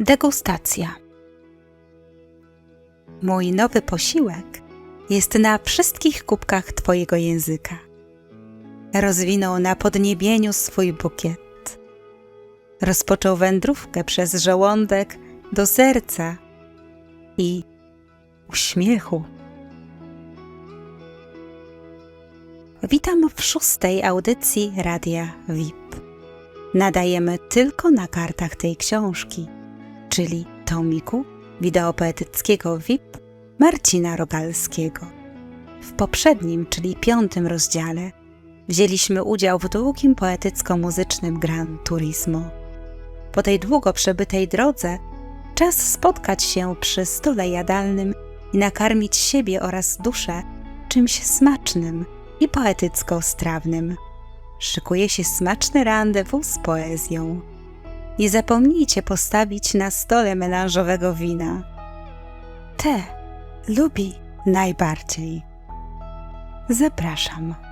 Degustacja. Mój nowy posiłek jest na wszystkich kubkach Twojego języka. Rozwinął na podniebieniu swój bukiet. Rozpoczął wędrówkę przez żołądek do serca i uśmiechu. Witam w szóstej audycji Radia VIP. Nadajemy tylko na kartach tej książki, czyli tomiku wideopoetyckiego VIP Marcina Rogalskiego. W poprzednim, czyli piątym rozdziale wzięliśmy udział w długim poetycko-muzycznym Gran Turismo. Po tej długo przebytej drodze czas spotkać się przy stole jadalnym i nakarmić siebie oraz duszę czymś smacznym i poetycko-strawnym. Szykuje się smaczne rendezvous z poezją. Nie zapomnijcie postawić na stole melanżowego wina. Te lubi najbardziej. Zapraszam.